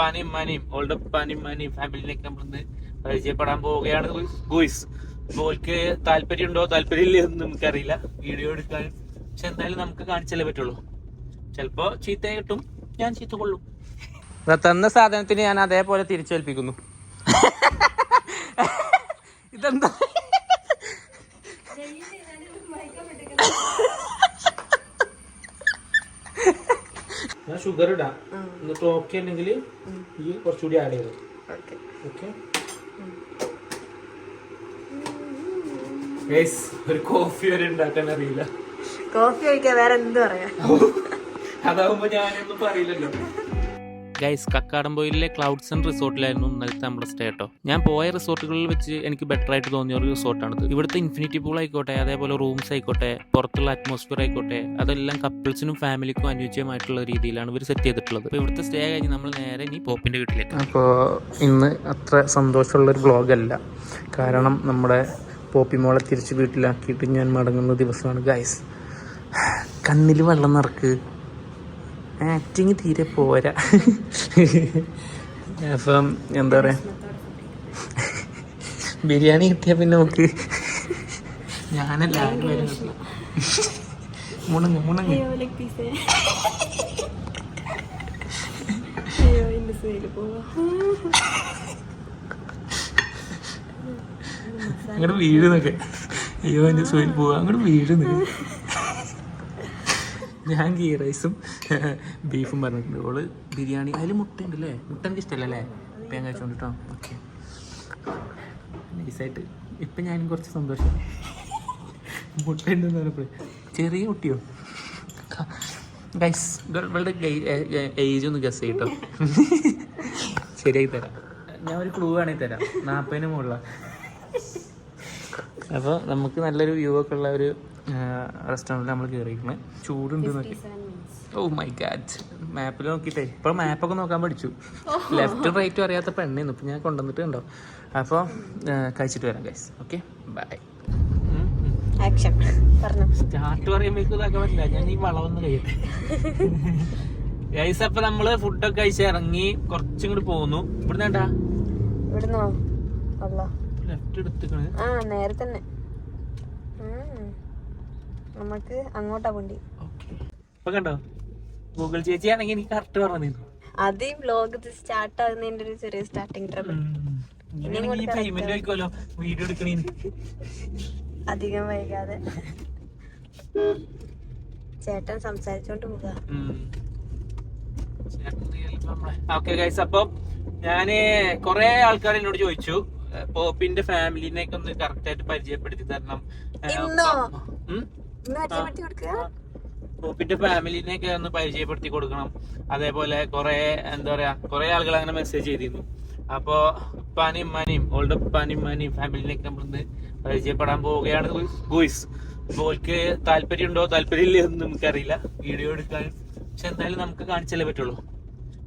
ഉപ്പാനെയും ഉമ്മാനെയും ഓളുടെ ഉപ്പാനെയും ഉമ്മാനെയും ഫാമിലിനെയൊക്കെ നമ്മളിന്ന് പരിചയപ്പെടാൻ പോവുകയാണ്. ഗോയ്സ് ഓൾക്ക് താല്പര്യം ഉണ്ടോ താല്പര്യം ഇല്ലയോ എന്ന് നമുക്കറിയില്ല. വീഡിയോ എടുക്കാൻ. പക്ഷെ എന്തായാലും നമുക്ക് കാണിച്ചല്ലേ പറ്റുള്ളൂ. ചിലപ്പോ ചീത്ത കിട്ടും. ഞാൻ ചീത്ത കൊള്ളും. തന്ന സാധനത്തിന് ഞാൻ അതേപോലെ തിരിച്ചേൽപ്പിക്കുന്നു. ഇതെന്താ? ഞാൻ ഷുഗർ ഇടാം. എന്നിട്ട് ഓക്കെ ഉണ്ടെങ്കിൽ ഈ കുറച്ചുകൂടി ആഡ് ചെയ്തു. ഓക്കെ ഒരു കോഫി വരെ ഉണ്ടാക്കാൻ അറിയില്ല. കോഫി കഴിക്കാൻ വേറെ എന്ത് പറയാ? അതാവുമ്പോ ഞാനൊന്നും പറയില്ലല്ലോ. ഗൈസ് ക്ലൗഡ്സ് ആൻഡ് റിസോർട്ടിലായിരുന്നു ഇന്നലത്തെ നമ്മുടെ സ്റ്റേ കേട്ടോ ഞാൻ പോയ റിസോർട്ടുകളിൽ വെച്ച് എനിക്ക് ബെറ്റർ ആയിട്ട് തോന്നിയ ഒരു റിസോർട്ടാണിത് ഇവിടുത്തെ ഇൻഫിനിറ്റി പൂൾ ആയിക്കോട്ടെ അതേപോലെ റൂംസ് ആയിക്കോട്ടെ പുറത്തുള്ള അറ്റ്മോസ്ഫിയർ ആയിക്കോട്ടെ അതെല്ലാം കപ്പിൾസിനും ഫാമിലിക്കും അനുയോജ്യമായിട്ടുള്ള രീതിയിലാണ് ഇവർ സെറ്റ് ചെയ്തിട്ടുള്ളത്. അപ്പോൾ ഇവിടുത്തെ സ്റ്റേ കഴിഞ്ഞ് നമ്മൾ നേരെ ഇനി പോപ്പിന്റെ വീട്ടിലേക്ക്. അപ്പോൾ ഇന്ന് അത്ര സന്തോഷമുള്ള ഒരു വ്ളോഗല്ല കാരണം നമ്മുടെ പോപ്പി മോളെ തിരിച്ച് വീട്ടിലാക്കിയിട്ട് ഞാൻ മടങ്ങുന്ന ദിവസമാണ് ഗൈസ് കണ്ണിൽ വെള്ളം നിറക്ക്. ആക്ടിങ് തീരെ പോരാ. അപ്പം എന്താ പറയാ? ബിരിയാണി കിട്ടിയ പിന്നെ നോക്ക് ഞാനല്ല എന്റെ അങ്ങോട്ട് വീഴുന്നൊക്കെ അയ്യോ എന്റെ സോയിൽ പോവാ. അങ്ങോട്ട് വീഴുന്നു ഞാൻ ഗീ റൈസും ബീഫും പറഞ്ഞിട്ടുണ്ട്. ഓൾ ബിരിയാണി അതിൽ മുട്ട ഉണ്ട് അല്ലേ മുട്ട എനിക്ക് ഇഷ്ടമല്ലേ ഇപ്പം ഞാൻ കഴിച്ചോണ്ടിട്ടോ ഓക്കെ. നൈസായിട്ട്. ഇപ്പം ഞാനും കുറച്ച് സന്തോഷം. മുട്ട പറഞ്ഞപ്പോൾ ചെറിയ കുട്ടിയോ? ഗൈസ് ഇവളുടെ ഏജ് ഒന്ന് ഗസ് ചെയ്യട്ടോ ശരിയായി തരാം. ഞാൻ ഒരു ക്ലൂ ആണെങ്കിൽ തരാം. നാൽപ്പതിന് മുകളിലാണ് അപ്പോൾ നമുക്ക് നല്ലൊരു വ്യൂ ഒക്കെ ഉള്ള ഒരു റെസ്റ്റോറന്റിൽ നമ്മൾ കയറിയിരിക്കുന്നത് ചൂടുണ്ട് നോക്കി ഓ മൈ ഗാഡ് മാപ്പിൽ നോക്കിയിട്ടേ. ഇപ്പോൾ മാപ്പൊക്കെ നോക്കാൻ പഠിച്ചു. ലെഫ്റ്റും റൈറ്റും അറിയാത്ത പെണ്ണേന്ന്. ഇപ്പം ഞാൻ കൊണ്ടുവന്നിട്ട് ഉണ്ടോ അപ്പോൾ കഴിച്ചിട്ട് വരാം ഗൈസ് ഓക്കെ ബൈ ആക്ഷൻ പറഞ്ഞു. സ്റ്റാർട്ട് പറയുമ്പോഴേക്കും ഇതാക്കാൻ പറ്റില്ല. ഞാൻ ഈ വളവൊന്ന് കഴിയട്ടെ. ഗൈസ് അപ്പൊ നമ്മൾ ഫുഡൊക്കെ കഴിച്ച് ഇറങ്ങി കുറച്ചും കൂടി പോകുന്നു ഇവിടുന്ന് വേണ്ടാ ഇവിടുന്നോ? ലെഫ്റ്റ് എടുത്തിക്കണ്. ആ നേരെ തന്നെ. ഉം. നമുക്ക് അങ്ങോട്ടാ പോണ്ടി. ഇപ്പൊ കണ്ടോ? ഗൂഗിൾ ചേച്ചി ആണെങ്കിൽ എനിക്ക് കറക്റ്റ് പറഞ്ഞു അത് ഈ വ്ലോഗ് സ്റ്റാർട്ട് ആകുന്നതിന്റെ ഒരു ചെറിയ സ്റ്റാർട്ടിങ് ട്രബിൾ വീഡിയോ അധികം വൈകാതെ. ചേട്ടൻ സംസാരിച്ചോണ്ട് പോകാം ഓക്കെ ഗൈസ് അപ്പം ഞാൻ കൊറേ ആൾക്കാർ എന്നോട് ചോദിച്ചു. പോപ്പിന്റെ ഫാമിലിനെ ഒന്ന് കറക്റ്റ് ആയിട്ട് പരിചയപ്പെടുത്തി തരണം. പോപ്പിന്റെ ഫാമിലിനെയൊക്കെ ഒന്ന് പരിചയപ്പെടുത്തി കൊടുക്കണം. അതേപോലെ കുറെ എന്താ പറയാ കുറെ ആളുകൾ അങ്ങനെ മെസ്സേജ് ചെയ്തിരുന്നു. അപ്പോ ഉപ്പാനെയും ഉമ്മാനെയും ഓൾഡ് ഉപ്പാനെയും ഉമ്മാനെയും ഫാമിലിനെയൊക്കെ നമ്മളിന്ന് പരിചയപ്പെടാൻ പോവുകയാണ് ബോയ്സ് ഓൾക്ക് താല്പര്യം ഉണ്ടോ താല്പര്യം ഇല്ലയോ എന്ന് നമുക്കറിയില്ല. വീഡിയോ എടുക്കാൻ. പക്ഷെ എന്തായാലും നമുക്ക് കാണിച്ചല്ലേ പറ്റുള്ളൂ.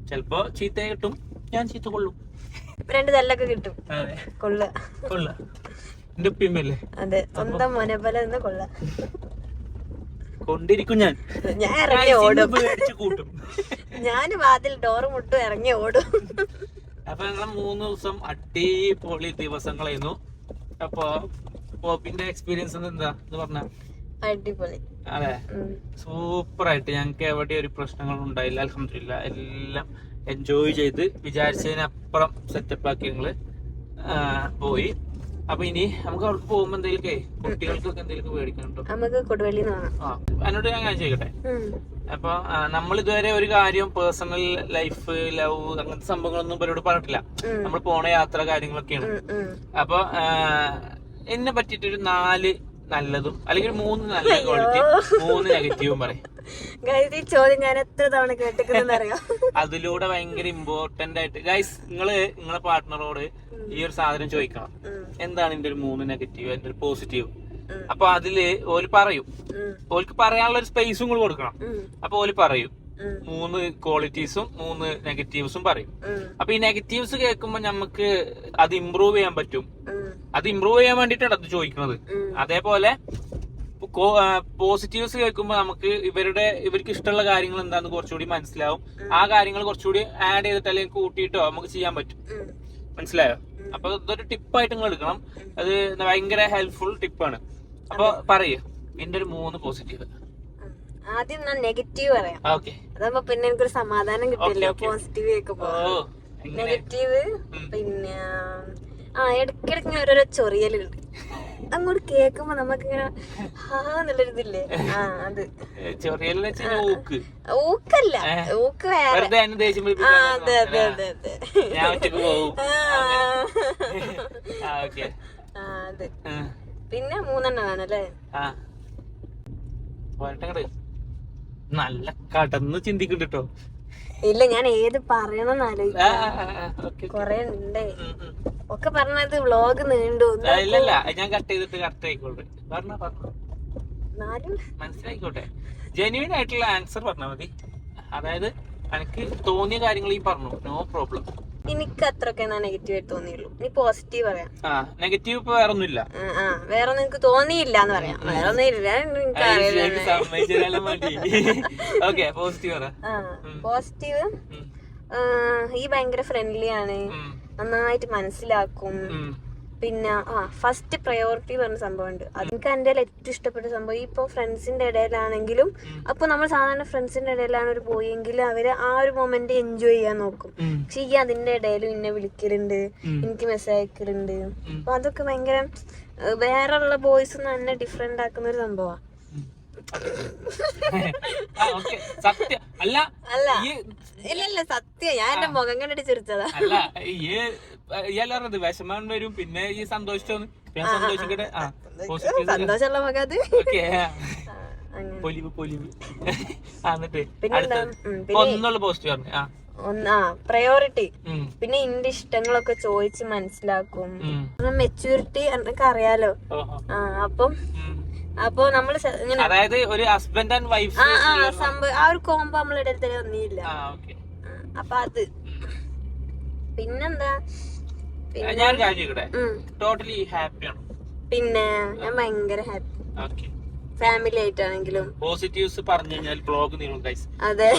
ചിലപ്പോ ചീത്ത കിട്ടും ഞാൻ ചീത്ത കൊള്ളും. രണ്ട് തല്ലൊക്കെ കിട്ടും. കൊള്ള. കൊള്ള. എന്റെ ഉപ്പിമ്മല്ലേ അതെ സ്വന്തം മോനെ പോലെ കൊള്ള. കൊണ്ടിരിക്കും ഞാൻ. ഞാൻ ഇറങ്ങി ഓടും. പേടിച്ച് കൂട്ടും. ഞാൻ വാതിൽ ഡോർ മുട്ടും ഇറങ്ങി ഓടും. അപ്പൊ ഞങ്ങൾ മൂന്ന് ദിവസം അടിപൊളി ദിവസങ്ങളായിരുന്നു അപ്പൊ പോപ്പിന്റെ എക്സ്പീരിയൻസ് എന്താ? എന്ന് പറഞ്ഞ? അടിപൊളി. അതെ. സൂപ്പർ ആയിട്ട് ഞങ്ങൾക്ക് എവിടെ ഒരു പ്രശ്നങ്ങളും ഉണ്ടായില്ല. അലഹമില്ല എല്ലാം എൻജോയ് ചെയ്ത് വിചാരിച്ചതിനപ്പുറം സെറ്റപ്പ് ആക്കി ഞങ്ങൾ പോയി. അപ്പൊ ഇനി നമുക്ക് അവർക്ക് പോകുമ്പോ എന്തെങ്കിലും കുട്ടികൾക്കൊക്കെ എന്തെങ്കിലും മേടിക്കണം നമുക്ക് ആ എന്നോട് ഞാൻ കാണിച്ചേക്കട്ടെ ചെയ്യട്ടെ. അപ്പൊ നമ്മൾ ഇതുവരെ ഒരു കാര്യം പേഴ്സണൽ ലൈഫ് ലവ് അങ്ങനത്തെ സംഭവങ്ങളൊന്നും ഇവരോട് പറഞ്ഞിട്ടില്ല. നമ്മൾ പോണ യാത്ര കാര്യങ്ങളൊക്കെയാണ്. അപ്പൊ എന്നെ പറ്റിയിട്ടൊരു നാല് നല്ലതും അല്ലെങ്കിൽ മൂന്ന് നല്ല ക്വാളിറ്റി മൂന്ന് നെഗറ്റീവും പറയും. ഈ ചോദ്യം ഞാൻ എത്ര തവണ കേട്ടിക്കുന്നെന്ന് അറിയാം അതിലൂടെ ഭയങ്കര ഇമ്പോർട്ടന്റ് ആയിട്ട് ഗൈസ് നിങ്ങൾ നിങ്ങളെ പാർട്ട്ണറോട് ഈ ഒരു സാധനം ചോദിക്കണം. എന്താണ് എന്റെ ഒരു മൂന്ന് നെഗറ്റീവ് എന്റെ ഒരു പോസിറ്റീവ് അപ്പൊ അതിൽ ഓൽ പറയും. ഓൾക്ക് ഓൽക്ക് പറയാനുള്ള ഒരു സ്പേസും കൂടെ കൊടുക്കണം. അപ്പൊ ഓൽ പറയും. മൂന്ന് ക്വാളിറ്റീസും മൂന്ന് നെഗറ്റീവ്സും പറയും. അപ്പൊ ഈ നെഗറ്റീവ്സ് കേൾക്കുമ്പോ നമുക്ക് അത് ഇമ്പ്രൂവ് ചെയ്യാൻ പറ്റും. അത് ഇമ്പ്രൂവ് ചെയ്യാൻ വേണ്ടിട്ടാണ് അത് ചോദിക്കുന്നത് അതേപോലെ പോസിറ്റീവ്സ് കേൾക്കുമ്പോൾ നമുക്ക് ഇവരുടെ ഇവർക്ക് ഇഷ്ടമുള്ള കാര്യങ്ങൾ എന്താന്ന് കുറച്ചുകൂടി മനസ്സിലാവും. ആ കാര്യങ്ങൾ കുറച്ചുകൂടി ആഡ് ചെയ്തിട്ട് അല്ലെങ്കിൽ കൂട്ടിയിട്ടോ നമുക്ക് ചെയ്യാൻ പറ്റും. മനസ്സിലായോ? അപ്പൊ ഇതൊരു ടിപ്പായിട്ട് നിങ്ങൾ എടുക്കണം. അത് ഭയങ്കര ഹെൽപ്ഫുൾ ടിപ്പാണ്. അപ്പൊ പറയൂ. എന്റെ ഒരു മൂന്ന് പോസിറ്റീവ്. ആദ്യം ഞാൻ നെഗറ്റീവ് പറയാം. അതാകുമ്പോ പിന്നെ എനിക്കൊരു സമാധാനം കിട്ടില്ല. പോസിറ്റീവ് കേൾക്കുമ്പോ നെഗറ്റീവ് പിന്നെ ആ ഇടയ്ക്കിടയ്ക്ക് ഓരോരോ ചൊറിയലുണ്ട്. അങ്ങോട്ട് കേൾക്കുമ്പോ നമുക്ക് ഇങ്ങനെ ഹാ എന്നുള്ളൊരിതില്ലേ ആ അത്. ഊക്കല്ല? ഊക്ക് വേറെ. ആ അതെ അതെ അതെ ആ. അതെ. പിന്നെ മൂന്നെണ്ണം വേണല്ലേ? നല്ല കടന്ന് ചിന്തിക്കുന്നുണ്ട് കേട്ടോ ഇല്ല ഞാൻ ഏത് പറയണമെന്ന് ആലോചിക്കും. കൊറേ ഉണ്ടേ. ഒക്കെ പറഞ്ഞത് വ്ളോഗ് നീണ്ടു. ഇല്ലല്ല ഞാൻ കട്ട് ചെയ്തിട്ട് കറക്റ്റ് ആയിക്കോട്ടെ പറഞ്ഞ പറഞ്ഞു. മനസ്സിലായിക്കോട്ടെ. ജെന്യൂൻ ആയിട്ടുള്ള ആൻസർ പറഞ്ഞാൽ മതി. അതായത് എനിക്ക് തോന്നിയ കാര്യങ്ങൾ ഈ പറഞ്ഞു. നോ പ്രോബ്ലം എനിക്ക് അത്രയൊക്കെ നെഗറ്റീവ് ആയിട്ട് തോന്നിയുള്ളൂ. ഇനി പോസിറ്റീവ് പറയാം. നെഗറ്റീവ് ഇപ്പൊ വേറെ ഒന്നുമില്ല വേറെ ഒന്നും എനിക്ക് തോന്നിയില്ല എന്ന് പറയാം. വേറെ ഒന്നും ഇല്ല. ഓക്കെ പോസിറ്റീവ് പോസിറ്റീവ് ഈ ഭയങ്കര ഫ്രണ്ട്ലി ആണ്. നന്നായിട്ട് മനസ്സിലാക്കും. പിന്നെ ആ ഫസ്റ്റ് പ്രയോറിറ്റി പറഞ്ഞ സംഭവമുണ്ട്. അത് എനിക്ക് എന്റെ ഏറ്റവും ഇഷ്ടപ്പെട്ട സംഭവം. ഇപ്പൊ ഫ്രണ്ട്സിന്റെ ഇടയിലാണെങ്കിലും അപ്പൊ നമ്മൾ സാധാരണ ഫ്രണ്ട്സിന്റെ ഇടയിലാണ് ഒരു പോയെങ്കിൽ അവർ ആ ഒരു മൊമെന്റ് എൻജോയ് ചെയ്യാൻ നോക്കും. പക്ഷെ ഈ അതിന്റെ ഇടയിൽ എന്നെ വിളിക്കലുണ്ട് എനിക്ക് മെസ്സേജ് അയക്കലുണ്ട്. അപ്പൊ അതൊക്കെ ഭയങ്കര വേറെ വേറെയുള്ള ബോയ്സ് തന്നെ ഡിഫറെന്റ് ആക്കുന്ന ഒരു സംഭവമാണ്. സത്യം. അല്ല അല്ല. ഈ ഇല്ല ഇല്ല സത്യം. ഞാൻ എന്റെ മുഖം കണ്ടിട്ട് ചിരിച്ചതാ. അല്ല ഈ പറഞ്ഞത് വിഷമം വരും പിന്നെ ഈ സന്തോഷിച്ചോന്ന് ഞാൻ സന്തോഷിക്കട്ടെ? ആ പോസിറ്റീവ് സന്തോഷമുള്ള മുഖം അത്? ഓക്കെ ആ, അങ്ങനെ. പൊലിവ് പൊലിവ്. എന്നിട്ട് അടുത്ത. ഒന്നുള്ള പോസിറ്റീവ് പറഞ്ഞു. ആ. ഒന്ന് പ്രയോറിറ്റി പിന്നെ എന്റെ ഇഷ്ടങ്ങളൊക്കെ ചോദിച്ച് മനസ്സിലാക്കും. മെച്ചൂരിറ്റി എന്നൊക്കെ അറിയാലോ. ആ അപ്പം. അപ്പൊ ഇങ്ങനെ അതായത് ഒരു ഹസ്ബൻഡ് ആൻഡ് വൈഫ് ആ ആ സംഭവം ആ ഒരു കോമ്പോ നമ്മളെ ഓക്കെ ആ, അപ്പൊ അത്. പിന്നെന്താ? പിന്നെ ഞാൻ ടോട്ടലി ഹാപ്പിയാണ് പിന്നെ ഞാൻ ഭയങ്കര ഹാപ്പി ഓക്കെ ഫാമിലി ആയിട്ടാണെങ്കിലും. പോസിറ്റീവ്സ് പറഞ്ഞു കഴിഞ്ഞാൽ ബ്ലോഗ് നീളും ഗൈസ് അതെ.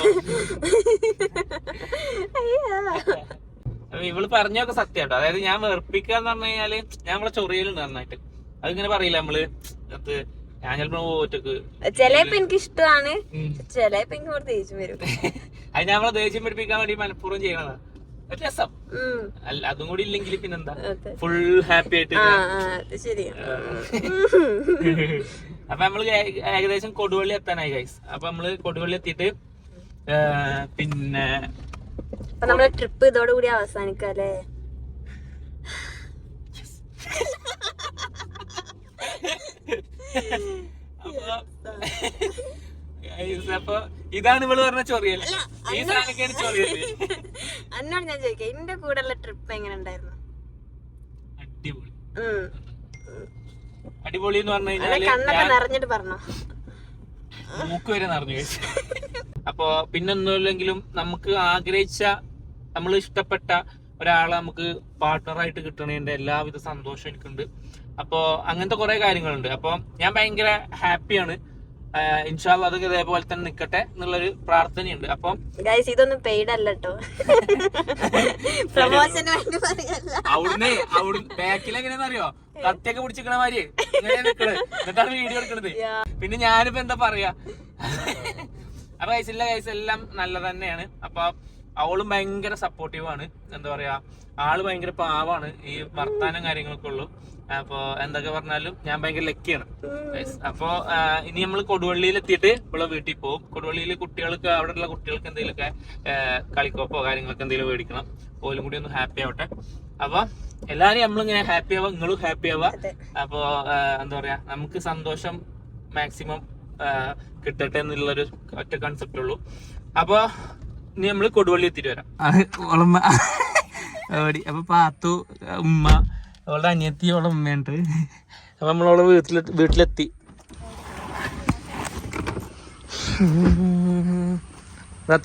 ഇവൾ പറഞ്ഞൊക്കെ സത്യമാട്ടോ അതായത് ഞാൻ വെറുപ്പിക്കാന്ന് പറഞ്ഞു കഴിഞ്ഞാൽ ഞാൻ ഇവിടെ ചൊറിയലുണ്ട് നന്നായിട്ട്. അതിങ്ങനെ പറയില്ല നമ്മൾ? അത് ഞാൻ ചിലപ്പോ ഒറ്റയ്ക്ക്. ചിലപ്പോ എനിക്ക് ഇഷ്ടമാണ്. ചിലപ്പോ എനിക്ക് ഇവിടെ ദേഷ്യം വരും. അത് ഞമ്മളെ നമ്മളെ ദേഷ്യം പിടിപ്പിക്കാൻ വേണ്ടി മനഃപൂർവം ചെയ്യണതാ രസം. അതും കൂടി ഇല്ലെങ്കിൽ പിന്നെന്താ? ഫുൾ ഹാപ്പി ആയിട്ട് അപ്പൊ നമ്മൾ ഏകദേശം കൊടുവള്ളി എത്താനായി ഗൈസ് അപ്പൊ നമ്മൾ കൊടുവള്ളി എത്തിയിട്ട് പിന്നെ നമ്മളെ ട്രിപ്പ് ഇതോടുകൂടി അവസാനിക്കാം അല്ലേ അപ്പൊ ഇതാണ് ഇവൾ പറഞ്ഞ ചൊറിയൽ ഈ സാധനമൊക്കെയാണ് ചൊറിയൽ എന്നോട് ഞാൻ ചോദിക്കാം എന്റെ കൂടെ ഉള്ള ട്രിപ്പ് എങ്ങനെ ഉണ്ടായിരുന്നു? അടിപൊളി. അടിപൊളി എന്ന് പറഞ്ഞു കഴിഞ്ഞാൽ കണ്ണൊക്കെ നിറഞ്ഞിട്ട് പറഞ്ഞോ? മൂക്ക് വരെ നിറഞ്ഞു കഴിച്ചു. അപ്പോ പിന്നൊന്നുമില്ലെങ്കിലും നമുക്ക് ആഗ്രഹിച്ച നമ്മൾ ഇഷ്ടപ്പെട്ട ഒരാളെ നമുക്ക് പാർട്ട്ണറായിട്ട് കിട്ടണതിന്റെ എല്ലാവിധ സന്തോഷം എനിക്കുണ്ട്. അപ്പോ അങ്ങനത്തെ കുറേ കാര്യങ്ങളുണ്ട്. അപ്പൊ ഞാൻ ഭയങ്കര ഹാപ്പിയാണ്. ഇൻഷാല്ല അതൊക്കെ ഇതേപോലെ തന്നെ നിക്കട്ടെ എന്നുള്ളൊരു പ്രാർത്ഥനയുണ്ട്. അപ്പം ഗൈസ് ഇതൊന്നും പെയ്ഡ് അല്ല കേട്ടോ അവിടുന്ന് അവിടുന്ന് ബാക്കിൽ എങ്ങനെയാണെന്നറിയോ കത്തിയൊക്കെ പിടിച്ചിക്കണ മാതിരി ഇങ്ങനെ നിക്കണത് എന്നിട്ടാണ് വീഡിയോ എടുക്കണത്. പിന്നെ ഞാനിപ്പോ എന്താ പറയാ? അപ്പൊ കൈസില്ല കൈസ് എല്ലാം നല്ല തന്നെയാണ്. അപ്പൊ അവളും ഭയങ്കര സപ്പോർട്ടീവ് ആണ്. എന്താ പറയാ ആൾ ഭയങ്കര പാവാണ് ഈ വർത്താനം കാര്യങ്ങളൊക്കെ ഉള്ളു. അപ്പൊ എന്തൊക്കെ പറഞ്ഞാലും ഞാൻ ഭയങ്കര ലക്കിയാണ് അപ്പൊ ഇനി നമ്മൾ കൊടുവള്ളിയിൽ എത്തിയിട്ട് ഇവിടെ വീട്ടിൽ പോകും കൊടുവള്ളിയിൽ കുട്ടികൾക്ക് അവിടെയുള്ള കുട്ടികൾക്ക് എന്തെങ്കിലുമൊക്കെ കളിക്കോപ്പോ കാര്യങ്ങളൊക്കെ എന്തെങ്കിലും മേടിക്കണം. പോലും കൂടി ഒന്ന് ഹാപ്പി ആവട്ടെ. അപ്പൊ എല്ലാരും നമ്മളിങ്ങനെ ഹാപ്പി ആവാ നിങ്ങളും ഹാപ്പി ആവാ. അപ്പൊ അപ്പോ എന്താ പറയാ നമുക്ക് സന്തോഷം മാക്സിമം കിട്ടട്ടെ എന്നുള്ളൊരു ഒറ്റ കൺസെപ്റ്റ് ഉള്ളൂ. അപ്പൊ നീ നമ്മൾ കൊടുവള്ളി എത്തിയിട്ട് വരാം. ഓളമ്മ ഓടി അപ്പൊ പാത്തു ഉമ്മ അവളുടെ അനിയത്തി അവളെ ഉമ്മയുണ്ട്. അപ്പൊ നമ്മളവളെ വീട്ടിൽ വീട്ടിലെത്തി.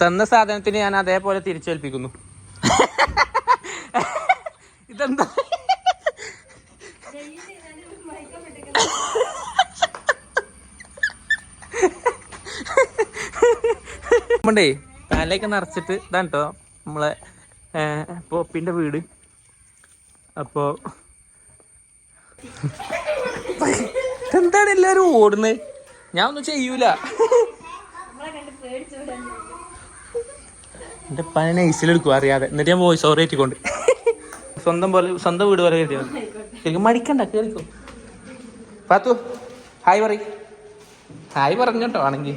തന്ന സാധനത്തിന് ഞാൻ അതേപോലെ തിരിച്ചേൽപ്പിക്കുന്നു. ഇതെന്താ? ണ്ടേ തലയൊക്കെ നിറച്ചിട്ട് ഇതാണ് കേട്ടോ നമ്മളെ പോപ്പിന്റെ വീട്. അപ്പോ എന്താണ് എല്ലാരും ഓടുന്നത് ഞാൻ ഒന്നും ചെയ്യൂല. എന്റെ പനി നൈസിലെടുക്കും അറിയാതെ. എന്നിട്ട് ഞാൻ വോയിസ് ഓവർ ഏറ്റിക്കൊണ്ട് സ്വന്തം പോലെ സ്വന്തം വീട് പോലെ കരുതി. ശരിക്കും മടിക്കണ്ട കേൾക്കും പാത്തു ഹായ് പറ ഹായ് പറഞ്ഞോട്ടോ ആണെങ്കിൽ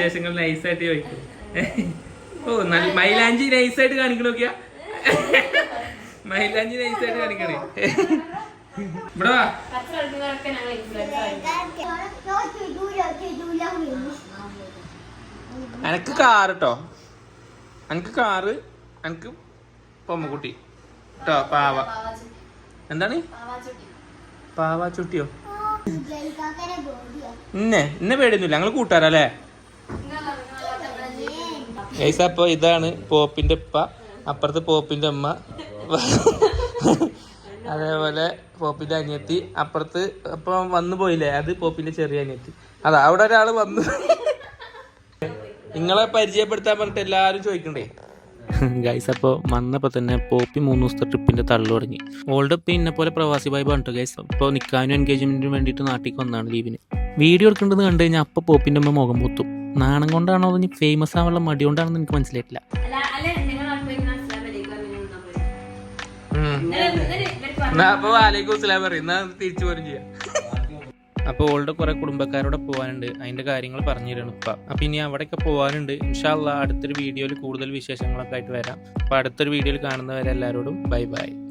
വിശേഷങ്ങൾ നൈസായിട്ട് ചോദിക്കും. ഓ മൈലാഞ്ചി നൈസായിട്ട് കാണിക്കണ നോക്കിയാ? മൈലാഞ്ചി നൈസായിട്ട് കാണിക്കണേ. ഇവിടെ വാ. എനക്ക് കാറ് കേട്ടോ എനക്ക് കാറ് എനക്ക് പൊമ്മക്കുട്ടി. കേട്ടോ പാവ. എന്താണ്? പാവ ചുട്ടിയോ? ഇന്നെ ഇന്നെ പേടിയൊന്നുമില്ല. ഞങ്ങൾ കൂട്ടുകാരല്ലേ ഗൈസ് അപ്പോൾ ഇതാണ് പോപ്പിന്റെ ഉപ്പ. അപ്പുറത്ത് പോപ്പിന്റെ അമ്മ അതേപോലെ പോപ്പിന്റെ അനിയത്തി. അപ്പുറത്ത് അപ്പം വന്നു പോയില്ലേ? അത് പോപ്പിന്റെ ചെറിയ അനിയത്തി. അതാ അവിടെ ഒരാൾ വന്നു. നിങ്ങളെ പരിചയപ്പെടുത്താൻ പറഞ്ഞിട്ട് എല്ലാരും ചോദിക്കണ്ടേ? ഗൈസ് അപ്പോൾ വന്നപ്പോൾ തന്നെ പോപ്പി മൂന്ന് ദിവസത്തെ ട്രിപ്പിന്റെ തള്ളു തുടങ്ങി. ഓൾഡ് ഇപ്പം ഇന്നെ പോലെ പ്രവാസി വൈബ് പറഞ്ഞിട്ട് ഗൈസ് അപ്പോൾ നിൽക്കാനും എൻഗേജ്മെന്റിനും വേണ്ടിയിട്ട് നാട്ടിലേക്ക് വന്നാണ് ലീവിന്. വീഡിയോ എടുക്കേണ്ടത് കണ്ടു കഴിഞ്ഞാൽ അപ്പോൾ പോപ്പിന്റെ അമ്മ മുഖം പൊത്തും. നാണം കൊണ്ടാണോ അത് ഫേമസ് ആവാനുള്ള മടി കൊണ്ടാണെന്ന് എനിക്ക് മനസ്സിലായിട്ടില്ല. ഓളുടെ അപ്പോൾ ഓൾഡ് കുറെ കുടുംബക്കാരോടെ പോകാനുണ്ട് അതിന്റെ കാര്യങ്ങൾ പറഞ്ഞു തരണം ഇപ്പ അപ്പൊ ഇനി അവിടെയൊക്കെ പോകാനുണ്ട് ഇൻഷാല്ല അടുത്തൊരു വീഡിയോയിൽ കൂടുതൽ വിശേഷങ്ങളൊക്കെ ആയിട്ട് വരാം. അപ്പൊ അടുത്തൊരു വീഡിയോയിൽ കാണുന്നവരെ എല്ലാവരോടും ബൈ ബൈ.